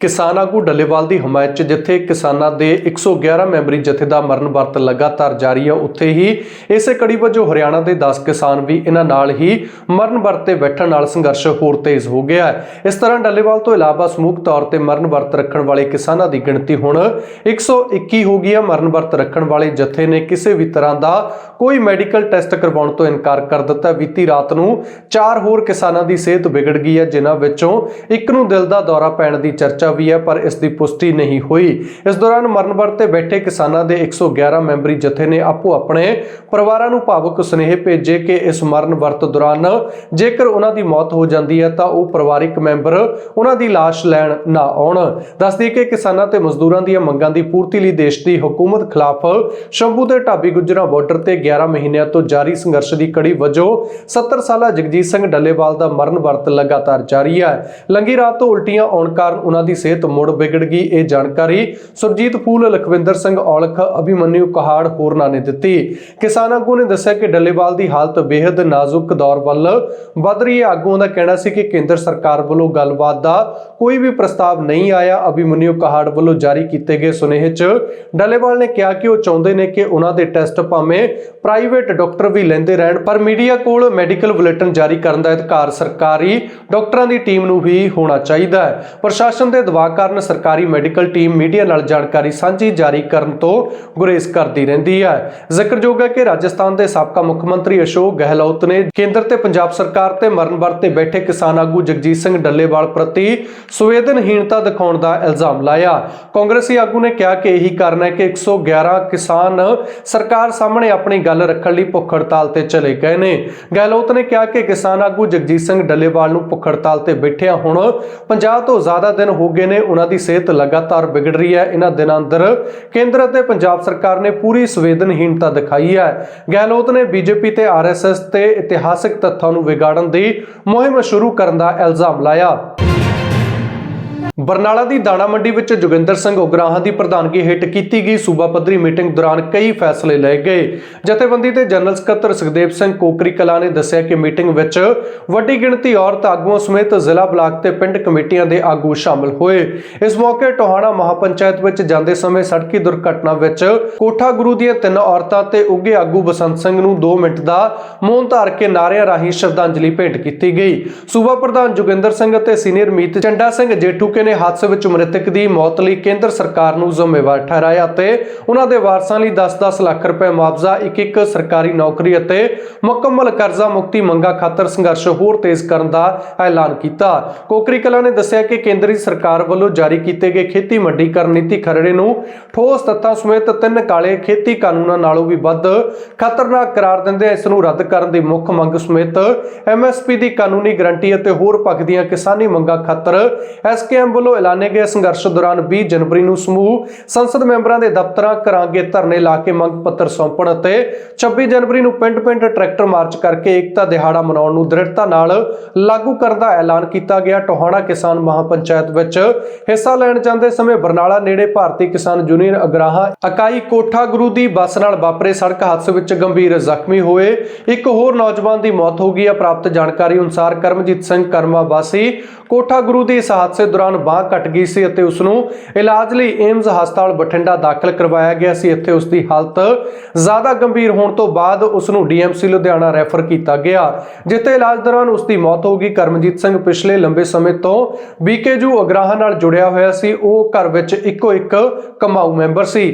ਕਿਸਾਨ ਆਗੂ ਡੱਲੇਵਾਲ ਦੀ ਹਮਾਇਤ 'ਚ, ਜਿੱਥੇ ਕਿਸਾਨਾਂ ਦੇ 111 ਮੈਂਬਰੀ ਜਥੇ ਦਾ ਮਰਨ ਵਰਤ ਲਗਾਤਾਰ ਜਾਰੀ ਹੈ ਉੱਥੇ ਹੀ ਇਸੇ ਕੜੀ ਵਜੋਂ ਹਰਿਆਣਾ ਦੇ 10 ਕਿਸਾਨ ਵੀ ਇਹਨਾਂ ਨਾਲ ਹੀ ਮਰਨ ਵਰਤ ਤੇ ਬੈਠਣ ਨਾਲ ਸੰਘਰਸ਼ ਹੋਰ ਤੇਜ਼ ਹੋ ਗਿਆ ਹੈ। ਇਸ ਤਰ੍ਹਾਂ ਡੱਲੇਵਾਲ ਤੋਂ ਇਲਾਵਾ ਸਮੂਹ ਤੌਰ ਤੇ ਮਰਨ ਵਰਤ ਰੱਖਣ ਵਾਲੇ ਕਿਸਾਨਾਂ ਦੀ ਗਿਣਤੀ ਹੁਣ 121 ਹੋ ਗਈ ਹੈ ਮਰਨ ਵਰਤ ਰੱਖਣ ਵਾਲੇ ਜਥੇ ਨੇ ਕਿਸੇ ਵੀ ਤਰ੍ਹਾਂ ਦਾ ਕੋਈ ਮੈਡੀਕਲ ਟੈਸਟ ਕਰਵਾਉਣ ਤੋਂ ਇਨਕਾਰ ਕਰ ਦਿੱਤਾ। ਬੀਤੀ ਰਾਤ ਨੂੰ ਚਾਰ ਹੋਰ ਕਿਸਾਨਾਂ ਦੀ ਸਿਹਤ ਵਿਗੜ ਗਈ ਹੈ ਜਿਨ੍ਹਾਂ ਵਿੱਚੋਂ ਇੱਕ ਨੂੰ ਦਿਲ ਦਾ ਦੌਰਾ ਪੈਣ ਦੀ ਚਰਚਾ ਵੀ ਹੈ, ਪਰ ਇਸ ਦੀ ਪੁਸ਼ਟੀ ਨਹੀਂ ਹੋਈ। ਇਸ ਦੌਰਾਨ ਮਰਨ ਵਰਤ ਤੇ ਬੈਠੇ ਕਿਸਾਨਾਂ ਦੇ 111 ਮੈਂਬਰੀ ਜਥੇ ਨੇ ਆਪੋ ਆਪਣੇ ਪਰਿਵਾਰਾਂ ਨੂੰ ਭਾਵੁਕ ਸੁਨੇਹੇ ਭੇਜੇ ਕਿ ਇਸ ਮਰਨ ਵਰਤ ਦੌਰਾਨ ਜੇਕਰ ਉਹਨਾਂ ਦੀ ਮੌਤ ਹੋ ਜਾਂਦੀ ਹੈ, ਤਾਂ ਉਹ ਪਰਿਵਾਰਿਕ ਮੈਂਬਰ ਉਹਨਾਂ ਦੀ ਲਾਸ਼ ਲੈਣ ਨਾ ਆਉਣ। ਦੱਸਦੀ ਕਿ ਕਿਸਾਨਾਂ ਤੇ ਮਜ਼ਦੂਰਾਂ ਦੀਆਂ ਮੰਗਾਂ ਦੀ ਪੂਰਤੀ ਲਈ ਦੇਸ਼ ਦੀ ਹਕੂਮਤ ਖਿਲਾਫ ਸ਼ੰਭੂ ਤੇ ਢਾਬੀ ਗੁੱਜਰਾਂ ਬਾਰਡਰ ਤੇ 11 ਮਹੀਨਿਆਂ ਤੋਂ ਜਾਰੀ ਸੰਘਰਸ਼ ਦੀ ਕੜੀ ਵਜੋਂ 70 ਸਾਲਾ ਜਗਜੀਤ ਸਿੰਘ ਡੱਲੇਵਾਲ ਦਾ ਮਰਨ ਵਰਤ ਲਗਾਤਾਰ ਜਾਰੀ ਹੈ। ਲੰਗੀ ਰਾਤ ਤੋਂ ਉਲਟੀਆਂ ਆਉਣ ਕਾਰਨ ਉਹਨਾਂ ਦੀ ਸਿਹਤ ਮੁੜ ਵਿਗੜ ਗਈ, ਇਹ ਜਾਣਕਾਰੀ ਸੁਰਜੀਤ ਫੂਲ, ਲਖਵਿੰਦਰ ਸਿੰਘ ਔਲਖ ਅਭਿਮਨਿਊ ਕਹਾੜ ਹੋਰਨਾਂ ਨੇ ਦਿੱਤੀ। ਕਿਸਾਨ ਆਗੂ ਨੇ ਦੱਸਿਆ ਕਿ ਡੱਲੇਵਾਲ ਦੀ ਹਾਲਤ ਬੇहद ਨਾਜ਼ੁਕ ਦੌਰ ਵੱਲ ਵੱਧ ਰਹੀ ਹੈ। ਆਗੂਆਂ ਦਾ ਕਹਿਣਾ ਸੀ ਕਿ ਕੇਂਦਰ ਸਰਕਾਰ ਵੱਲੋਂ ਗੱਲਬਾਤ ਦਾ ਕੋਈ ਵੀ ਪ੍ਰਸਤਾਵ ਨਹੀਂ ਆਇਆ। ਅਭਿਮਨਿਊ ਕਹਾੜ ਵੱਲੋਂ ਜਾਰੀ ਕੀਤੇ ਗਏ ਸੁਨੇਹੇ 'ਚ ਡੱਲੇਵਾਲ ਨੇ ਕਿਹਾ ਕਿ ਉਹ ਚਾਹੁੰਦੇ ਨੇ ਕਿ ਉਹਨਾਂ ਦੇ ਟੈਸਟ ਭਾਵੇਂ ਪ੍ਰਾਈਵੇਟ ਡਾਕਟਰ ਵੀ ਲੈਂਦੇ ਰਹਿਣ, ਪਰ ਮੀਡੀਆ ਕੋਲ ਮੈਡੀਕਲ ਬੁਲੇਟਿਨ ਜਾਰੀ ਕਰਨ ਦਾ ਅਧਿਕਾਰ ਸਰਕਾਰੀ ਡਾਕਟਰਾਂ ਦੀ ਟੀਮ ਨੂੰ ਵੀ ਹੋਣਾ ਚਾਹੀਦਾ ਹੈ। ਪ੍ਰਸ਼ਾਸਨ ਦੇ ਦਬਾਅ ਕਾਰਨ ਸਰਕਾਰੀ ਮੈਡੀਕਲ ਟੀਮ ਮੀਡੀਆ ਨਾਲ ਜਾਣਕਾਰੀ ਸਾਂਝੀ ਜਾਰੀ ਕਰਨ ਤੋਂ ਗੁਰੇਜ਼ ਕਰਦੀ ਰਹਿੰਦੀ ਹੈ। ਜ਼ਿਕਰਯੋਗ ਹੈ ਕਿ ਰਾਜਸਥਾਨ ਦੇ ਸਾਬਕਾ ਮੁੱਖ ਮੰਤਰੀ ਅਸ਼ੋਕ ਗਹਿਲੋਤ ਨੇ ਕੇਂਦਰ ਤੇ ਪੰਜਾਬ ਸਰਕਾਰ ਤੇ ਮਰਨ ਵਰਤ ਬੈਠੇ ਕਿਸਾਨ ਆਗੂ ਜਗਜੀਤ ਸਿੰਘ ਡੱਲੇਵਾਲ ਪ੍ਰਤੀ ਸੰਵੇਦਨਹੀਣਤਾ ਦਿਖਾਉਣ ਦਾ ਇਲਜ਼ਾਮ ਲਾਇਆ। ਕਾਂਗਰਸੀ ਆਗੂ ਨੇ ਕਿਹਾ ਕਿ ਇਹੀ ਕਾਰਨ ਹੈ ਕਿ 111 ਕਿਸਾਨ ਸਰਕਾਰ ਸਾਹਮਣੇ ਆਪਣੀ ਗੱਲ ਰੱਖਣ ਲਈ ਭੁੱਖ ਹੜਤਾਲ ਤੇ ਚਲੇ ਗਏ ਨੇ। ਗਹਿਲੋਤ ਨੇ ਕਿਹਾ ਕਿ ਕਿਸਾਨ ਆਗੂ ਜਗਜੀਤ ਸਿੰਘ ਡੱਲੇਵਾਲ ਨੂੰ ਭੁੱਖ ਹੜਤਾਲ ਤੇ ਬੈਠਿਆਂ ਹੁਣ 50 ਤੋਂ ਜ਼ਿਆਦਾ ਦਿਨ ਹੋ ਗਏ ਨੇ ਉਹਨਾਂ ਦੀ ਸਿਹਤ ਲਗਾਤਾਰ ਵਿਗੜ ਰਹੀ ਹੈ। ਇਹਨਾਂ ਦਿਨਾਂ ਅੰਦਰ ਕੇਂਦਰ ਅਤੇ ਪੰਜਾਬ ਸਰਕਾਰ ਨੇ ਪੂਰੀ ਸੰਵੇਦਨਹੀਣਤਾ ਦਿਖਾਈ ਹੈ। ਗਹਿਲੋਤ ਨੇ ਬੀਜੇਪੀ ਤੇ ਆਰਐਸਐਸ ਤੇ ਇਤਿਹਾਸਕ ਤੱਥਾਂ ਨੂੰ ਵਿਗਾੜਨ ਦੀ ਮੁਹਿੰਮ ਸ਼ੁਰੂ ਕਰਨ ਦਾ ਇਲਜ਼ਾਮ ਲਾਇਆ। ਬਰਨਾਲਾ ਦੀ ਦਾਣਾ ਮੰਡੀ ਵਿੱਚ ਜੋਗਿੰਦਰ ਸਿੰਘ ਉਗਰਾਹਾਂ ਦੀ ਪ੍ਰਧਾਨਗੀ ਹੇਠ ਕੀਤੀ ਗਈ ਸੂਬਾ ਪੱਧਰੀ ਮੀਟਿੰਗ ਦੌਰਾਨ ਕਈ ਫੈਸਲੇ ਲਏ ਗਏ। ਜਥੇਬੰਦੀ ਦੇ ਜਨਰਲ ਸਕੱਤਰ ਸੁਖਦੇਵ ਸਿੰਘ ਕੋਕਰੀ ਕਲਾ ਨੇ ਦੱਸਿਆ ਕਿ ਮੀਟਿੰਗ ਵਿੱਚ ਵੱਡੀ ਗਿਣਤੀ ਔਰਤ ਆਗੂਆਂ ਸਮੇਤ ਜ਼ਿਲ੍ਹਾ ਬਲਾਕ ਤੇ ਪਿੰਡ ਕਮੇਟੀਆਂ ਦੇ ਆਗੂ ਸ਼ਾਮਲ ਹੋਏ। ਇਸ ਮੌਕੇ ਟੋਹਾਣਾ ਮਹਾਪੰਚਾਇਤ ਵਿੱਚ ਜਾਂਦੇ ਸਮੇਂ ਸੜਕੀ ਦੁਰਘਟਨਾ ਵਿੱਚ ਕੋਠਾ ਗੁਰੂ ਦੀਆਂ ਤਿੰਨ ਔਰਤਾਂ ਤੇ ਉੱਗੇ ਆਗੂ ਬਸੰਤ ਸਿੰਘ ਨੂੰ 2 ਮਿੰਟ ਦਾ ਮੌਨ ਧਾਰ ਕੇ ਨਾਰਿਆਂ ਰਾਹੀਂ ਸ਼ਰਧਾਂਜਲੀ ਭੇਂਟ ਕੀਤੀ ਗਈ। ਸੂਬਾ ਪ੍ਰਧਾਨ ਜੋਗਿੰਦਰ ਸਿੰਘ ਅਤੇ ਸੀਨੀਅਰ ਮੀਤ ਚੰਡਾ ਸਿੰਘ ਜੇਠੂ ਕੇ ਨੇ ਹਾਦਸੇ ਵਿੱਚ ਮ੍ਰਿਤਕ ਦੀ ਮੌਤ ਲਈ ਕੇਂਦਰ ਸਰਕਾਰ ਨੂੰ ਜ਼ਿੰਮੇਵਾਰ ਠਹਿਰਾਇਆ ਅਤੇ ਉਹਨਾਂ ਦੇ ਵਾਰਸਾਂ ਲਈ 10-10 ਲੱਖ ਰੁਪਏ ਮੁਆਵਜ਼ਾ, ਇੱਕ-ਇੱਕ ਸਰਕਾਰੀ ਨੌਕਰੀ ਅਤੇ ਮੁਕੰਮਲ ਕਰਜ਼ਾ ਮੁਕਤੀ ਮੰਗਾ ਖਾਤਰ ਸੰਘਰਸ਼ ਹੋਰ ਤੇਜ਼ ਕਰਨ ਦਾ ਐਲਾਨ ਕੀਤਾ। ਕੋਕਰੀ ਕਲਾ ਨੇ ਦੱਸਿਆ ਕਿ ਕੇਂਦਰੀ ਸਰਕਾਰ ਵੱਲੋਂ ਜਾਰੀ ਕੀਤੇ ਗਏ ਖੇਤੀ ਮੰਡੀਕਰਨ ਨੀਤੀ ਖਰੜੇ ਨੂੰ ਠੋਸ ਤੱਤਾਂ ਸਮੇਤ ਤਿੰਨ ਕਾਲੇ ਖੇਤੀ ਕਾਨੂੰਨਾਂ ਨਾਲੋਂ ਵੀ ਵੱਧ ਖਤਰਨਾਕ ਕਰਾਰ ਦਿੰਦੇ ਇਸ ਨੂੰ ਰੱਦ ਕਰਨ ਦੀ ਮੁੱਖ ਮੰਗ ਸਮੇਤ ਐਮਐਸਪੀ ਦੀ ਕਾਨੂੰਨੀ ਗਰੰਟੀ ਅਤੇ ਹੋਰ ਪੱਖ ਦੀਆਂ ਕਿਸਾਨੀ ਮੰਗਾਂ ਖਾਤਰ ਐਸਕੇਐਮ ਵੱਲੋਂ ਐਲਾਨੇ ਗਏ ਸੰਘਰਸ਼ ਦੌਰਾਨ 20 ਜਨਵਰੀ ਨੂੰ ਸਮੂਹ ਸੰਸਦ ਮੈਂਬਰਾਂ ਦੇ ਦਫ਼ਤਰਾਂ, ਕਰਾਂਗੇ ਧਰਨੇ ਲਾ ਕੇ ਮੰਗ ਪੱਤਰ ਸੌਂਪਣ ਅਤੇ 26 ਜਨਵਰੀ ਨੂੰ ਪਿੰਡ-ਪਿੰਡ ਟਰੈਕਟਰ ਮਾਰਚ ਕਰਕੇ ਏਕਤਾ ਦਿਹਾੜਾ ਮਨਾਉਣ ਨੂੰ ਦ੍ਰਿੜਤਾ ਨਾਲ ਲਾਗੂ ਕਰਨ ਦਾ ਐਲਾਨ ਕੀਤਾ ਗਿਆ। ਟੋਹਾਣਾ ਕਿਸਾਨ ਮਹਾਪੰਚਾਇਤ ਵਿੱਚ ਹਿੱਸਾ ਲੈਣ ਜਾਂਦੇ ਸਮੇਂ ਬਰਨਾਲਾ ਨੇੜੇ ਭਾਰਤੀ ਕਿਸਾਨ ਯੂਨੀਅਨ ਅਗਰਾਹਾਂ ਇਕਾਈ ਕੋਠਾ ਗੁਰੂ ਦੀ ਬੱਸ ਨਾਲ ਵਾਪਰੇ ਸੜਕ ਹਾਦਸੇ ਵਿੱਚ ਗੰਭੀਰ ਜ਼ਖਮੀ ਹੋਏ। ਇੱਕ ਹੋਰ ਨੌਜਵਾਨ ਦੀ ਮੌਤ ਹੋ ਗਈ ਹੈ। ਪ੍ਰਾਪਤ ਜਾਣਕਾਰੀ ਅਨੁਸਾਰ ਕਰਮਜੀਤ ਸਿੰਘ ਕਰਮਾ ਵਾਸੀ ਕੋਠਾ ਗੁਰੂ ਦੀ ਇਸ ਹਾਦਸੇ ਦੌਰਾਨ ਬਾਹ ਕੱਟ ਗਈ ਸੀ ਅਤੇ ਉਸ ਨੂੰ ਇਲਾਜ ਲਈ ਏਮਜ਼ ਹਸਪਤਾਲ ਬਠਿੰਡਾ ਦਾਖਲ ਕਰਵਾਇਆ ਗਿਆ ਸੀ। ਇੱਥੇ ਉਸ ਦੀ ਹਾਲਤ ਜ਼ਿਆਦਾ ਗੰਭੀਰ ਹੋਣ ਤੋਂ ਬਾਅਦ ਉਸ ਨੂੰ ਡੀਐਮਸੀ ਲੁਧਿਆਣਾ ਰੈਫਰ ਕੀਤਾ ਗਿਆ, ਜਿੱਥੇ ਇਲਾਜ ਦੌਰਾਨ ਉਸ ਦੀ ਮੌਤ ਹੋ ਗਈ। ਕਰਮਜੀਤ ਸਿੰਘ ਪਿਛਲੇ ਲੰਬੇ ਸਮੇਂ ਤੋਂ ਬੀਕੇਜੂ ਅਗਰਾਹਾਂ ਨਾਲ ਜੁੜਿਆ ਹੋਇਆ ਸੀ। ਉਹ ਘਰ ਵਿੱਚ ਇੱਕੋ ਇੱਕ ਕਮਾਊ ਮੈਂਬਰ ਸੀ।